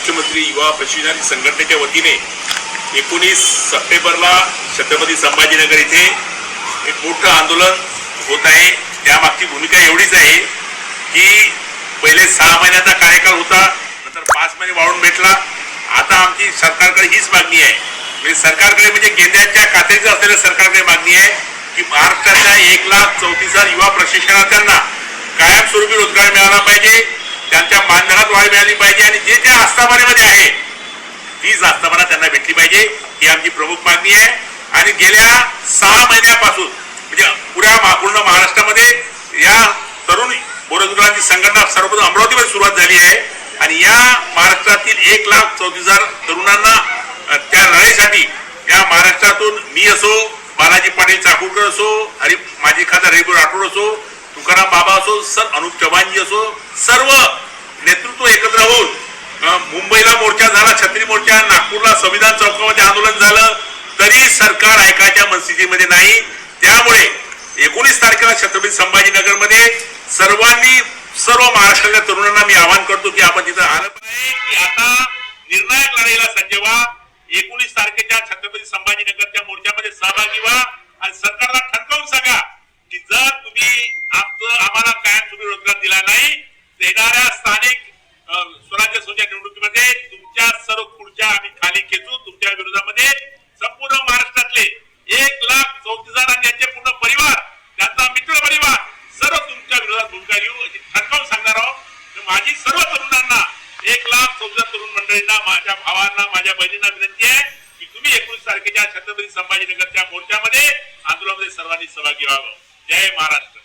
मुख्यमंत्री युवा प्रशिक्षण संघटनेच्या वतीने एकोणीस सप्टेंबरला छत्रपती संभाजीनगर इथे एक मोठं आंदोलन होत आहे. त्यामागची भूमिका एवढीच आहे की पहिले सहा महिन्याचा कार्यकाळ होता नंतर पाच महिने वाढून भेटला. आता आमची सरकारकडे हीच मागणी आहे. म्हणजे सरकारकडे म्हणजे गेंद्याच्या कात्रीचं असलेल्या सरकारकडे मागणी आहे की महाराष्ट्रातल्या एक लाख चौतीस हजार युवा प्रशिक्षणार्थ्यांना कायमस्वरूपी रोजगार मिळाला पाहिजे. त्यांच्या मानधनात वाढ मिळाली पाहिजे आणि जे ज्या आस्थापनेमध्ये आहे तीच आस्थापना त्यांना भेटली पाहिजे ही आमची प्रमुख मागणी आहे. आणि गेल्या सहा महिन्यापासून म्हणजे पुऱ्या पूर्ण महाराष्ट्रामध्ये या तरुण बेरोजगारांची संघटना सर्वप्रथम अमरावतीमध्ये सुरुवात झाली आहे. आणि या महाराष्ट्रातील एक लाख चौतीस हजार तरुणांना त्या लढाईसाठी या महाराष्ट्रातून मी असो बालाजी पाटील चाकूरकर असो हरी माजी खासदार हरिपूर राठोड असो तुकाराम बाबा असो सर अनुप चव्हाणजी असो सर्व नेतृत्व एकत्र होऊन मुंबईला मोर्चा झाला छत्री मोर्चा नागपूरला संविधान चौकामध्ये आंदोलन झालं तरी सरकार ऐकायच्या मनस्थितीमध्ये नाही. त्यामुळे एकोणीस तारखेला छत्रपती संभाजीनगरमध्ये सर्वांनी सर्व महाराष्ट्रातल्या तरुणांना मी आवाहन करतो की आपण तिथं आलं पाहिजे की आता निर्णायक लढाईला सज्ज व्हा. एकोणीस तारखेच्या छत्रपती संभाजीनगरच्या मोर्चामध्ये सहभागी व्हा आणि सरकारला ठणकावून सांगा की जर तुम्ही आमचं आम्हाला कायमस्वरूपी रोजगार दिला नाही तर येणाऱ्या स्थानिक स्वराज्य संस्थेच्या निवडणुकीमध्ये तुमच्या सर्व खुर्च्या आम्ही खाली खेचू तुमच्या विरोधामध्ये संपूर्ण महाराष्ट्रातले एक लाख चौतीस हजार आणि त्यांचे पूर्ण परिवार त्यांचा मित्र परिवार सर्व तुमच्या विरोधात भूमिका घेऊ अशी ठणकावून सांगणार आहोत. माझी सर्व तरुणांना एक लाख चौदा तरुण मंडळींना माझ्या भावांना माझ्या बहिणींना विनंती आहे की तुम्ही एकोणीस तारखेच्या छत्रपती संभाजीनगरच्या मोर्चामध्ये आंदोलनामध्ये सर्वांनी सहभागी व्हावं. जय महाराष्ट्र.